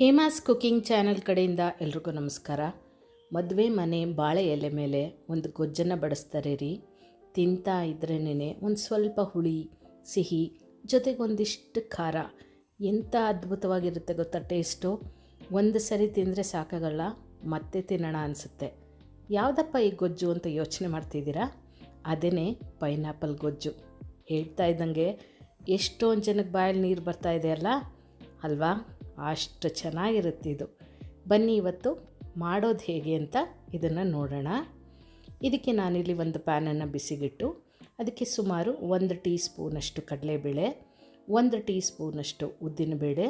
Hema's cooking channel ಕಡೆಯಿಂದ ಎಲ್ರಿಗೂ ನಮಸ್ಕಾರ. ಮದುವೆ ಮನೆ ಬಾಳೆ ಎಲೆ ಮೇಲೆ ಒಂದು ಗೊಜ್ಜನ್ನು ಬಡಿಸ್ತಾರೆ ರೀ ತಿಂತಾ ಇದ್ರೇನೆ ಒಂದು ಸ್ವಲ್ಪ ಹುಳಿ, ಸಿಹಿ ಜೊತೆಗೊಂದಿಷ್ಟು ಖಾರ. ಎಂಥ ಅದ್ಭುತವಾಗಿರುತ್ತೆ ಗೊತ್ತಾ ಟೇಸ್ಟು? ಒಂದು ಸರಿ ತಿಂದರೆ ಸಾಕಾಗಲ್ಲ, ಮತ್ತೆ ತಿನ್ನೋಣ ಅನಿಸುತ್ತೆ. ಯಾವುದಪ್ಪ ಈ ಗೊಜ್ಜು ಅಂತ ಯೋಚನೆ ಮಾಡ್ತಿದ್ದೀರಾ? ಅದೇ ಪೈನಾಪಲ್ ಗೊಜ್ಜು. ಹೇಳ್ತಾ ಇದ್ದಂಗೆ ಎಷ್ಟೊಂದು ಜನಕ್ಕೆ ಬಾಯಲ್ಲಿ ನೀರು ಬರ್ತಾ ಇದೆಯಲ್ಲ ಅಲ್ವಾ? ಅಷ್ಟು ಚೆನ್ನಾಗಿರುತ್ತೆ ಇದು. ಬನ್ನಿ ಇವತ್ತು ಮಾಡೋದು ಹೇಗೆ ಅಂತ ಇದನ್ನು ನೋಡೋಣ. ಇದಕ್ಕೆ ನಾನಿಲ್ಲಿ ಒಂದು ಪ್ಯಾನನ್ನು ಬಿಸಿಗಿಟ್ಟು, ಅದಕ್ಕೆ ಸುಮಾರು ಒಂದು ಟೀ ಸ್ಪೂನಷ್ಟು ಕಡಲೆಬೇಳೆ, ಒಂದು ಟೀ ಸ್ಪೂನಷ್ಟು ಉದ್ದಿನಬೇಳೆ,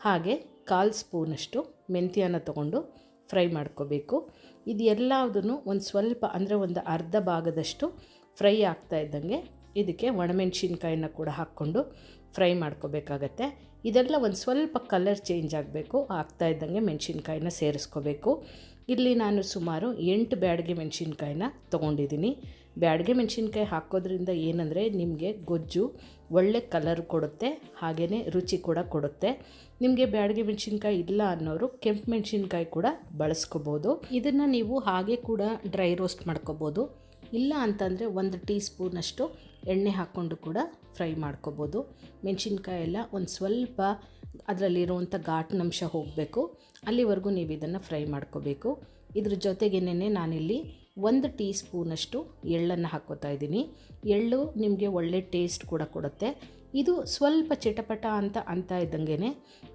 ಹಾಗೆ ಕಾಲು ಸ್ಪೂನಷ್ಟು ಮೆಂತ್ಯನ ತಗೊಂಡು ಫ್ರೈ ಮಾಡ್ಕೋಬೇಕು. ಇದು ಎಲ್ಲದನ್ನು ಒಂದು ಸ್ವಲ್ಪ, ಅಂದರೆ ಒಂದು ಅರ್ಧ ಭಾಗದಷ್ಟು ಫ್ರೈ ಆಗ್ತಾ ಇದ್ದಂಗೆ ಇದಕ್ಕೆ ಒಣಮೆಣ್ಸಿನ್ಕಾಯಿನ ಕೂಡ ಹಾಕ್ಕೊಂಡು ಫ್ರೈ ಮಾಡ್ಕೋಬೇಕಾಗತ್ತೆ. ಇದೆಲ್ಲ ಒಂದು ಸ್ವಲ್ಪ ಕಲರ್ ಚೇಂಜ್ ಆಗಬೇಕು, ಆಗ್ತಾ ಇದ್ದಂಗೆ ಮೆಣಸಿನ್ಕಾಯಿನ ಸೇರಿಸ್ಕೋಬೇಕು. ಇಲ್ಲಿ ನಾನು ಸುಮಾರು ಎಂಟು ಬ್ಯಾಡಿಗೆ ಮೆಣಸಿನ್ಕಾಯಿನ ತೊಗೊಂಡಿದ್ದೀನಿ. ಬ್ಯಾಡಿಗೆ ಮೆಣಸಿನ್ಕಾಯಿ ಹಾಕೋದ್ರಿಂದ ಏನಂದರೆ ನಿಮಗೆ ಗೊಜ್ಜು ಒಳ್ಳೆ ಕಲರ್ ಕೊಡುತ್ತೆ ಹಾಗೇ ರುಚಿ ಕೂಡ ಕೊಡುತ್ತೆ. ನಿಮಗೆ ಬ್ಯಾಡಿಗೆ ಮೆಣಸಿನ್ಕಾಯಿ ಇಲ್ಲ ಅನ್ನೋರು ಕೆಂಪು ಮೆಣಸಿನ್ಕಾಯಿ ಕೂಡ ಬಳಸ್ಕೋಬೋದು. ಇದನ್ನು ನೀವು ಹಾಗೆ ಕೂಡ ಡ್ರೈ ರೋಸ್ಟ್ ಮಾಡ್ಕೋಬೋದು. ಇಲ್ಲ ಅಂತಂದರೆ ಒಂದು ಟೀ ಸ್ಪೂನಷ್ಟು ಎಣ್ಣೆ ಹಾಕ್ಕೊಂಡು ಕೂಡ ಫ್ರೈ ಮಾಡ್ಕೋಬೋದು. ಮೆಣಸಿನ್ಕಾಯಿ ಎಲ್ಲ ಒಂದು ಸ್ವಲ್ಪ ಅದರಲ್ಲಿರುವಂಥ ಘಾಟ್ನಂಶ ಹೋಗಬೇಕು. ಅಲ್ಲಿವರೆಗೂ ನೀವು ಇದನ್ನು ಫ್ರೈ ಮಾಡ್ಕೋಬೇಕು. ಇದ್ರ ಜೊತೆಗೇನೆ ನಾನಿಲ್ಲಿ ಒಂದು ಟೀ ಸ್ಪೂನಷ್ಟು ಎಳ್ಳನ್ನು ಹಾಕ್ಕೋತಾ ಇದ್ದೀನಿ. ಎಳ್ಳು ನಿಮಗೆ ಒಳ್ಳೆ ಟೇಸ್ಟ್ ಕೂಡ ಕೊಡುತ್ತೆ. ಇದು ಸ್ವಲ್ಪ ಚಿಟಪಟ ಅಂತ ಅಂತ ಇದ್ದಂಗೆ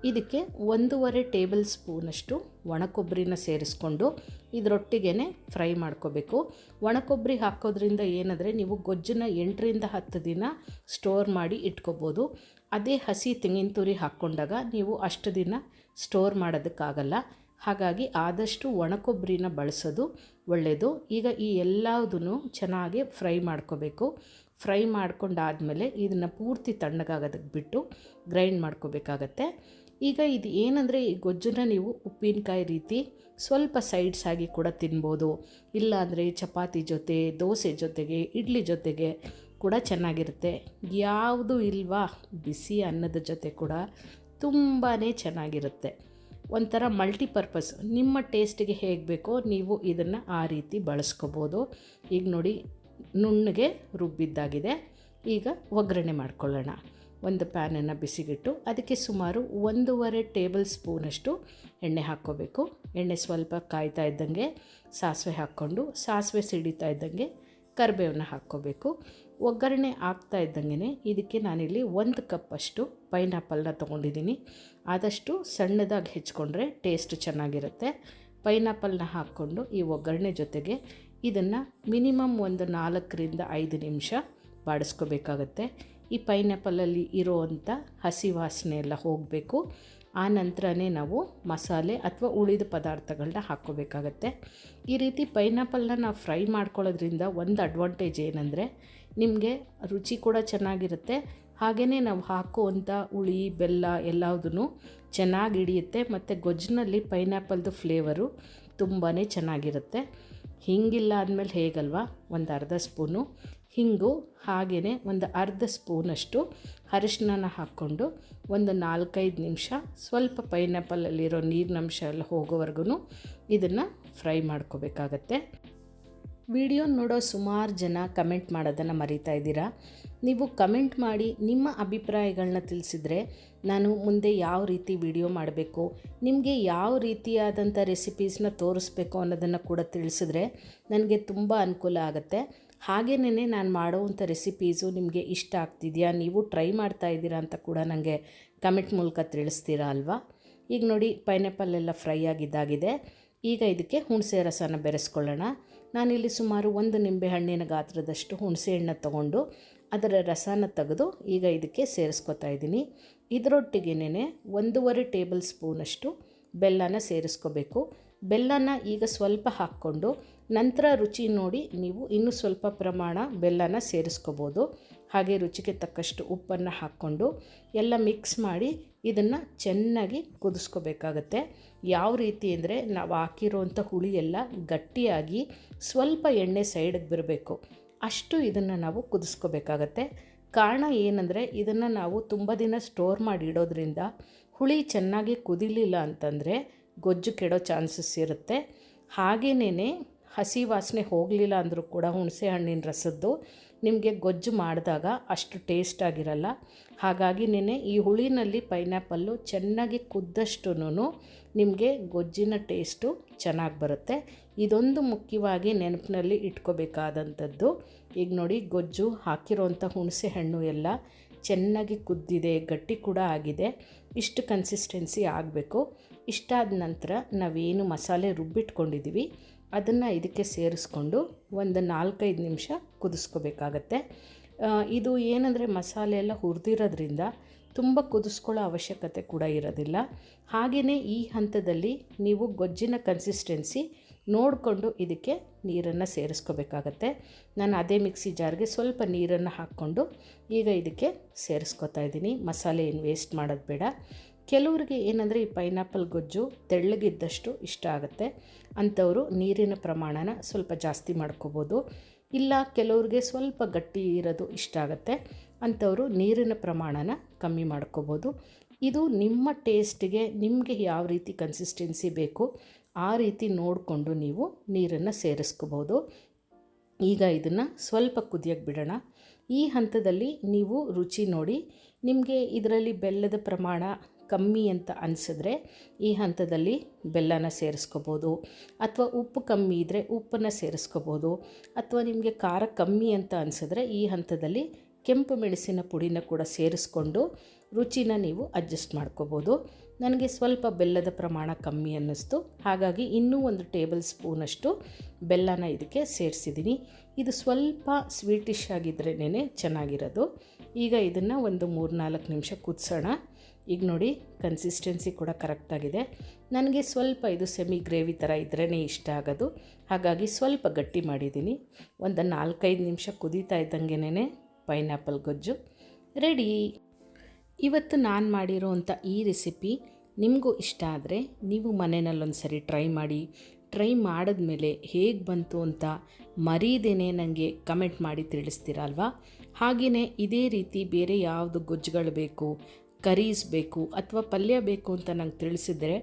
ಇದಕ್ಕೆ ಒಂದೂವರೆ ಟೇಬಲ್ ಸ್ಪೂನಷ್ಟು ಒಣಕೊಬ್ಬರಿನ ಸೇರಿಸ್ಕೊಂಡು ಇದರೊಟ್ಟಿಗೆ ಫ್ರೈ ಮಾಡ್ಕೋಬೇಕು. ಒಣಕೊಬ್ಬರಿ ಹಾಕೋದ್ರಿಂದ ಏನಂದರೆ ನೀವು ಗೊಜ್ಜನ್ನ ಎಂಟರಿಂದ ಹತ್ತು ದಿನ ಸ್ಟೋರ್ ಮಾಡಿ ಇಟ್ಕೋಬೋದು. ಅದೇ ಹಸಿ ತೆಂಗಿನ ತುರಿ ಹಾಕ್ಕೊಂಡಾಗ ನೀವು ಅಷ್ಟು ದಿನ ಸ್ಟೋರ್ ಮಾಡೋದಕ್ಕಾಗಲ್ಲ. ಹಾಗಾಗಿ ಆದಷ್ಟು ಒಣಕೊಬ್ಬರಿನ ಬಳಸೋದು ಒಳ್ಳೆಯದು ಈಗ ಈ ಎಲ್ಲದನ್ನು ಚೆನ್ನಾಗಿ ಫ್ರೈ ಮಾಡ್ಕೋಬೇಕು. ಫ್ರೈ ಮಾಡ್ಕೊಂಡಾದಮೇಲೆ ಇದನ್ನು ಪೂರ್ತಿ ತಣ್ಣಗಾಗೋದಕ್ಕೆ ಬಿಟ್ಟು ಗ್ರೈಂಡ್ ಮಾಡ್ಕೋಬೇಕಾಗತ್ತೆ. ಈಗ ಇದು ಏನಂದರೆ ಈ ಗೊಜ್ಜನ್ನ ನೀವು ಉಪ್ಪಿನಕಾಯಿ ರೀತಿ ಸ್ವಲ್ಪ ಸೈಡ್ಸ್ ಆಗಿ ಕೂಡ ತಿನ್ಬೋದು. ಇಲ್ಲಾಂದರೆ ಚಪಾತಿ ಜೊತೆ, ದೋಸೆ ಜೊತೆಗೆ, ಇಡ್ಲಿ ಜೊತೆಗೆ ಕೂಡ ಚೆನ್ನಾಗಿರುತ್ತೆ. ಯಾವುದು ಇಲ್ವಾ, ಬಿಸಿ ಅನ್ನದ ಜೊತೆ ಕೂಡ ತುಂಬಾ ಚೆನ್ನಾಗಿರುತ್ತೆ. ಒಂಥರ ಮಲ್ಟಿಪರ್ಪಸ್ ನಿಮ್ಮ ಟೇಸ್ಟಿಗೆ ಹೇಗೆ ಬೇಕೋ ನೀವು ಇದನ್ನು ಆ ರೀತಿ ಬಳಸ್ಕೋಬೋದು. ಈಗ ನೋಡಿ, ನುಣ್ಣಗೆ ರುಬ್ಬಿದ್ದಾಗಿದೆ. ಈಗ ಒಗ್ಗರಣೆ ಮಾಡ್ಕೊಳ್ಳೋಣ. ಒಂದು ಪ್ಯಾನನ್ನು ಬಿಸಿಗಿಟ್ಟು, ಅದಕ್ಕೆ ಸುಮಾರು ಒಂದೂವರೆ ಟೇಬಲ್ ಸ್ಪೂನಷ್ಟು ಎಣ್ಣೆ ಹಾಕ್ಕೋಬೇಕು. ಎಣ್ಣೆ ಸ್ವಲ್ಪ ಕಾಯ್ತಾ ಇದ್ದಂಗೆ ಸಾಸಿವೆ ಹಾಕ್ಕೊಂಡು, ಸಾಸಿವೆ ಸಿಡಿತಾ ಇದ್ದಂಗೆ ಕರಿಬೇವನ್ನ ಹಾಕ್ಕೋಬೇಕು. ಒಗ್ಗರಣೆ ಆಗ್ತಾ ಇದ್ದಂಗೆ ಇದಕ್ಕೆ ನಾನಿಲ್ಲಿ ಒಂದು ಕಪ್ಪಷ್ಟು ಪೈನಾಪಲ್ನ ತೊಗೊಂಡಿದ್ದೀನಿ. ಆದಷ್ಟು ಸಣ್ಣದಾಗಿ ಹೆಚ್ಕೊಂಡ್ರೆ ಟೇಸ್ಟ್ ಚೆನ್ನಾಗಿರುತ್ತೆ. ಪೈನಾಪಲ್ನ ಹಾಕ್ಕೊಂಡು ಈ ಒಗ್ಗರಣೆ ಜೊತೆಗೆ ಇದನ್ನು ಮಿನಿಮಮ್ ಒಂದು ನಾಲ್ಕರಿಂದ ಐದು ನಿಮಿಷ ಬಾಡಿಸ್ಕೋಬೇಕಾಗತ್ತೆ. ಈ ಪೈನಾಪಲಲ್ಲಿ ಇರೋವಂಥ ಹಸಿ ವಾಸನೆ ಎಲ್ಲ ಹೋಗಬೇಕು. ಆ ನಂತರನೇ ನಾವು ಮಸಾಲೆ ಅಥವಾ ಉಳಿದ ಪದಾರ್ಥಗಳನ್ನ ಹಾಕ್ಕೋಬೇಕಾಗತ್ತೆ. ಈ ರೀತಿ ಪೈನಾಪಲ್ನ ನಾವು ಫ್ರೈ ಮಾಡ್ಕೊಳ್ಳೋದ್ರಿಂದ ಒಂದು ಅಡ್ವಾಂಟೇಜ್ ಏನಂದರೆ ನಿಮಗೆ ರುಚಿ ಕೂಡ ಚೆನ್ನಾಗಿರುತ್ತೆ. ಹಾಗೆಯೇ ನಾವು ಹಾಕುವಂಥ ಹುಳಿ, ಬೆಲ್ಲ ಎಲ್ಲದೂ ಚೆನ್ನಾಗಿ ಹಿಡಿಯುತ್ತೆ. ಮತ್ತು ಗೊಜ್ಜಿನಲ್ಲಿ ಪೈನಾಪಲ್ದು ಫ್ಲೇವರು ತುಂಬಾ ಚೆನ್ನಾಗಿರುತ್ತೆ. ಹಿಂಗಿಲ್ಲ ಅಂದಮೇಲೆ ಹೇಗಲ್ವಾ? ಒಂದು ಅರ್ಧ ಸ್ಪೂನು. ಹಿಂಗು ಹಾಗೆಯೇ ಒಂದು ಅರ್ಧ ಸ್ಪೂನಷ್ಟು ಅರಿಶಿನ ಹಾಕ್ಕೊಂಡು ಒಂದು ನಾಲ್ಕೈದು ನಿಮಿಷ ಸ್ವಲ್ಪ ಪೈನಾಪಲಲ್ಲಿರೋ ನೀರಿನಂಶ ಎಲ್ಲ ಹೋಗೋವರೆಗೂ ಇದನ್ನು ಫ್ರೈ ಮಾಡ್ಕೋಬೇಕಾಗತ್ತೆ. ವಿಡಿಯೋ ನೋಡೋ ಸುಮಾರು ಜನ ಕಮೆಂಟ್ ಮಾಡೋದನ್ನು ಮರಿತಾ ಇದ್ದೀರಾ? ನೀವು ಕಮೆಂಟ್ ಮಾಡಿ ನಿಮ್ಮ ಅಭಿಪ್ರಾಯಗಳನ್ನ ತಿಳಿಸಿದರೆ ನಾನು ಮುಂದೆ ಯಾವ ರೀತಿ ವಿಡಿಯೋ ಮಾಡಬೇಕು, ನಿಮಗೆ ಯಾವ ರೀತಿಯಾದಂಥ ರೆಸಿಪೀಸ್ನ ತೋರಿಸ್ಬೇಕು ಅನ್ನೋದನ್ನು ಕೂಡ ತಿಳಿಸಿದ್ರೆ ನನಗೆ ತುಂಬ ಅನುಕೂಲ ಆಗುತ್ತೆ. ಹಾಗೇನೇ ನಾನು ಮಾಡೋವಂಥ ರೆಸಿಪೀಸು ನಿಮಗೆ ಇಷ್ಟ ಆಗ್ತಿದೆಯಾ, ನೀವು ಟ್ರೈ ಮಾಡ್ತಾ ಇದ್ದೀರಾ ಅಂತ ಕೂಡ ನನಗೆ ಕಮೆಂಟ್ ಮೂಲಕ ತಿಳಿಸ್ತೀರಾ ಅಲ್ವಾ? ಈಗ ನೋಡಿ, ಪೈನಾಪಲ್ ಎಲ್ಲ ಫ್ರೈ ಆಗಿದ್ದಾಗಿದೆ. ಈಗ ಇದಕ್ಕೆ ಹುಣಸೆ ರಸನ ಬೆರೆಸ್ಕೊಳ್ಳೋಣ. ನಾನಿಲ್ಲಿ ಸುಮಾರು ಒಂದು ನಿಂಬೆ ಹಣ್ಣಿನ ಗಾತ್ರದಷ್ಟು ಹುಣಸೆ ಹಣ್ಣು ತಗೊಂಡು ಅದರ ರಸನ ತೆಗೆದು ಈಗ ಇದಕ್ಕೆ ಸೇರಿಸ್ಕೊತಾ ಇದ್ದೀನಿ. ಇದರೊಟ್ಟಿಗೆನೇ ಒಂದೂವರೆ ಟೇಬಲ್ ಸ್ಪೂನಷ್ಟು ಬೆಲ್ಲನ ಸೇರಿಸ್ಕೋಬೇಕು. ಬೆಲ್ಲನ ಈಗ ಸ್ವಲ್ಪ ಹಾಕ್ಕೊಂಡು ನಂತರ ರುಚಿ ನೋಡಿ ನೀವು ಇನ್ನೂ ಸ್ವಲ್ಪ ಪ್ರಮಾಣ ಬೆಲ್ಲನ ಸೇರಿಸ್ಕೋಬೋದು. ಹಾಗೆ ರುಚಿಗೆ ತಕ್ಕಷ್ಟು ಉಪ್ಪನ್ನು ಹಾಕ್ಕೊಂಡು ಎಲ್ಲ ಮಿಕ್ಸ್ ಮಾಡಿ ಇದನ್ನು ಚೆನ್ನಾಗಿ ಕುದಿಸ್ಕೋಬೇಕಾಗತ್ತೆ. ಯಾವ ರೀತಿ ಅಂದರೆ ನಾವು ಹಾಕಿರೋವಂಥ ಹುಳಿ ಎಲ್ಲ ಗಟ್ಟಿಯಾಗಿ ಸ್ವಲ್ಪ ಎಣ್ಣೆ ಸೈಡಿಗೆ ಬರಬೇಕು. ಅಷ್ಟು ಇದನ್ನು ನಾವು ಕುದಿಸ್ಕೋಬೇಕಾಗತ್ತೆ. ಕಾರಣ ಏನಂದರೆ ಇದನ್ನು ನಾವು ತುಂಬ ದಿನ ಸ್ಟೋರ್ ಮಾಡಿ ಇಡೋದ್ರಿಂದ ಹುಳಿ ಚೆನ್ನಾಗಿ ಕುದಿಲಿಲ್ಲ ಅಂತಂದರೆ ಗೊಜ್ಜು ಕೆಡೋ ಚಾನ್ಸಸ್ ಇರುತ್ತೆ. ಹಾಗೇನೇ ಹಸಿ ವಾಸನೆ ಹೋಗಲಿಲ್ಲ ಅಂದರೂ ಕೂಡ ಹುಣಸೆ ಹಣ್ಣಿನ ರಸದ್ದು ನಿಮಗೆ ಗೊಜ್ಜು ಮಾಡಿದಾಗ ಅಷ್ಟು ಟೇಸ್ಟ್ ಆಗಿರಲ್ಲ. ಹಾಗಾಗಿ ನೆನೆ ಈ ಹುಳಿನಲ್ಲಿ ಪೈನಾಪಲ್ಲು ಚೆನ್ನಾಗಿ ಕುದ್ದಷ್ಟು ನಿಮಗೆ ಗೊಜ್ಜಿನ ಟೇಸ್ಟು ಚೆನ್ನಾಗಿ ಬರುತ್ತೆ. ಇದೊಂದು ಮುಖ್ಯವಾಗಿ ನೆನಪಿನಲ್ಲಿ ಇಟ್ಕೋಬೇಕಾದಂಥದ್ದು. ಈಗ ನೋಡಿ ಗೊಜ್ಜು ಹಾಕಿರೋಂಥ ಹುಣಸೆ ಹಣ್ಣು ಎಲ್ಲ ಚೆನ್ನಾಗಿ ಕುದ್ದಿದೆ, ಗಟ್ಟಿ ಕೂಡ ಆಗಿದೆ. ಇಷ್ಟು ಕನ್ಸಿಸ್ಟೆನ್ಸಿ ಆಗಬೇಕು. ಇಷ್ಟಾದ ನಂತರ ನಾವೇನು ಮಸಾಲೆ ರುಬ್ಬಿಟ್ಕೊಂಡಿದ್ದೀವಿ. ಅದನ್ನು ಇದಕ್ಕೆ ಸೇರಿಸ್ಕೊಂಡು ಒಂದು ನಾಲ್ಕೈದು ನಿಮಿಷ ಕುದಿಸ್ಕೋಬೇಕಾಗತ್ತೆ. ಇದು ಏನಂದರೆ ಮಸಾಲೆ ಎಲ್ಲ ಹುರಿದಿರೋದ್ರಿಂದ ತುಂಬ ಕುದಿಸ್ಕೊಳ್ಳೋ ಅವಶ್ಯಕತೆ ಕೂಡ ಇರೋದಿಲ್ಲ. ಹಾಗೆಯೇ ಈ ಹಂತದಲ್ಲಿ ನೀವು ಗೊಜ್ಜಿನ ಕನ್ಸಿಸ್ಟೆನ್ಸಿ ನೋಡಿಕೊಂಡು ಇದಕ್ಕೆ ನೀರನ್ನು ಸೇರಿಸ್ಕೋಬೇಕಾಗತ್ತೆ. ನಾನು ಅದೇ ಮಿಕ್ಸಿ ಜಾರ್ಗೆ ಸ್ವಲ್ಪ ನೀರನ್ನು ಹಾಕ್ಕೊಂಡು ಈಗ ಇದಕ್ಕೆ ಸೇರಿಸ್ಕೊತಾ ಇದ್ದೀನಿ. ಮಸಾಲೆ ಏನು ವೇಸ್ಟ್ ಮಾಡೋದು ಬೇಡ. ಕೆಲವ್ರಿಗೆ ಏನಂದರೆ ಈ ಪೈನಾಪಲ್ ಗೊಜ್ಜು ತೆಳ್ಳಗಿದ್ದಷ್ಟು ಇಷ್ಟ ಆಗುತ್ತೆ. ಅಂಥವರು ನೀರಿನ ಪ್ರಮಾಣನ ಸ್ವಲ್ಪ ಜಾಸ್ತಿ ಮಾಡ್ಕೋಬೋದು. ಇಲ್ಲ ಕೆಲವ್ರಿಗೆ ಸ್ವಲ್ಪ ಗಟ್ಟಿ ಇರೋದು ಇಷ್ಟ ಆಗುತ್ತೆ. ಅಂಥವರು ನೀರಿನ ಪ್ರಮಾಣನ ಕಮ್ಮಿ ಮಾಡ್ಕೋಬೋದು. ಇದು ನಿಮ್ಮ ಟೇಸ್ಟ್ಗೆ ನಿಮಗೆ ಯಾವ ರೀತಿ ಕನ್ಸಿಸ್ಟೆನ್ಸಿ ಬೇಕು ಆ ರೀತಿ ನೋಡಿಕೊಂಡು ನೀವು ನೀರನ್ನು ಸೇರಿಸ್ಕೋಬೋದು. ಈಗ ಇದನ್ನು ಸ್ವಲ್ಪ ಕುದಿಯೋಕ್ಕೆ ಬಿಡೋಣ. ಈ ಹಂತದಲ್ಲಿ ನೀವು ರುಚಿ ನೋಡಿ ನಿಮಗೆ ಇದರಲ್ಲಿ ಬೆಲ್ಲದ ಪ್ರಮಾಣ ಕಮ್ಮಿ ಅಂತ ಅನಿಸಿದ್ರೆ ಈ ಹಂತದಲ್ಲಿ ಬೆಲ್ಲನ ಸೇರಿಸ್ಕೋಬೋದು. ಅಥವಾ ಉಪ್ಪು ಕಮ್ಮಿ ಇದ್ದರೆ ಉಪ್ಪನ್ನು ಸೇರಿಸ್ಕೋಬೋದು. ಅಥವಾ ನಿಮಗೆ ಖಾರ ಕಮ್ಮಿ ಅಂತ ಅನಿಸಿದ್ರೆ ಈ ಹಂತದಲ್ಲಿ ಕೆಂಪು ಮೆಣಸಿನ ಪುಡಿನ ಕೂಡ ಸೇರಿಸ್ಕೊಂಡು ರುಚಿನ ನೀವು ಅಡ್ಜಸ್ಟ್ ಮಾಡ್ಕೋಬೋದು. ನನಗೆ ಸ್ವಲ್ಪ ಬೆಲ್ಲದ ಪ್ರಮಾಣ ಕಮ್ಮಿ ಅನ್ನಿಸ್ತು. ಹಾಗಾಗಿ ಇನ್ನೂ ಒಂದು ಟೇಬಲ್ ಸ್ಪೂನಷ್ಟು ಬೆಲ್ಲನ ಇದಕ್ಕೆ ಸೇರಿಸಿದ್ದೀನಿ. ಇದು ಸ್ವಲ್ಪ ಸ್ವೀಟಿಶ್ ಆಗಿದ್ರೇ ಚೆನ್ನಾಗಿರೋದು. ಈಗ ಇದನ್ನು ಒಂದು ಮೂರು ನಾಲ್ಕು ನಿಮಿಷ ಕುದಿಸೋಣ. ಈಗ ನೋಡಿ ಕನ್ಸಿಸ್ಟೆನ್ಸಿ ಕೂಡ ಕರೆಕ್ಟಾಗಿದೆ ನನಗೆ ಸ್ವಲ್ಪ ಇದು ಸೆಮಿ ಗ್ರೇವಿ ಥರ ಇದ್ರೇ ಇಷ್ಟ ಆಗೋದು. ಹಾಗಾಗಿ ಸ್ವಲ್ಪ ಗಟ್ಟಿ ಮಾಡಿದ್ದೀನಿ. ಒಂದು ನಾಲ್ಕೈದು ನಿಮಿಷ ಕುದೀತಾ ಇದ್ದಂಗೆನೇ ಪೈನಾಪಲ್ ಗೊಜ್ಜು. ರೆಡಿ ಇವತ್ತು ನಾನು ಮಾಡಿರೋವಂಥ ಈ ರೆಸಿಪಿ ನಿಮಗೂ ಇಷ್ಟ ಆದರೆ ನೀವು ಮನೆಯಲ್ಲೊಂದು ಸರಿ ಟ್ರೈ ಮಾಡಿ. ಟ್ರೈ ಮಾಡಿದ ಮೇಲೆ ಹೇಗೆ ಬಂತು ಅಂತ ಮರೀದೇನೆ ನನಗೆ ಕಮೆಂಟ್ ಮಾಡಿ ತಿಳಿಸ್ತೀರಲ್ವಾ? ಹಾಗೆಯೇ ಇದೇ ರೀತಿ ಬೇರೆ ಯಾವುದು ಗೊಜ್ಜುಗಳು ಬೇಕು, ಕರೀಸ್ ಬೇಕು ಅಥವಾ ಪಲ್ಯ ಬೇಕು ಅಂತ ನಂಗೆ ತಿಳಿಸಿದರೆ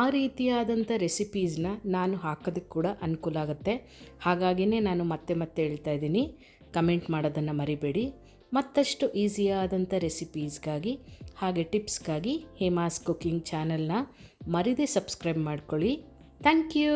ಆ ರೀತಿಯಾದಂಥ ರೆಸಿಪೀಸ್ನ ನಾನು ಹಾಕೋದಕ್ಕೆ ಕೂಡ ಅನುಕೂಲ ಆಗುತ್ತೆ. ಹಾಗಾಗಿನೇ ನಾನು ಮತ್ತೆ ಮತ್ತೆ ಹೇಳ್ತಾ ಇದ್ದೀನಿ. ಕಮೆಂಟ್ ಮಾಡೋದನ್ನು ಮರಿಬೇಡಿ. ಮತ್ತಷ್ಟು ಈಸಿಯಾದಂಥ ರೆಸಿಪೀಸ್ಗಾಗಿ ಹಾಗೆ ಟಿಪ್ಸ್ಗಾಗಿ ಹೇಮಾಸ್ ಕುಕಿಂಗ್ ಚಾನಲ್ನ ಮರಿದೇ ಸಬ್ಸ್ಕ್ರೈಬ್ ಮಾಡ್ಕೊಳ್ಳಿ. Thank you.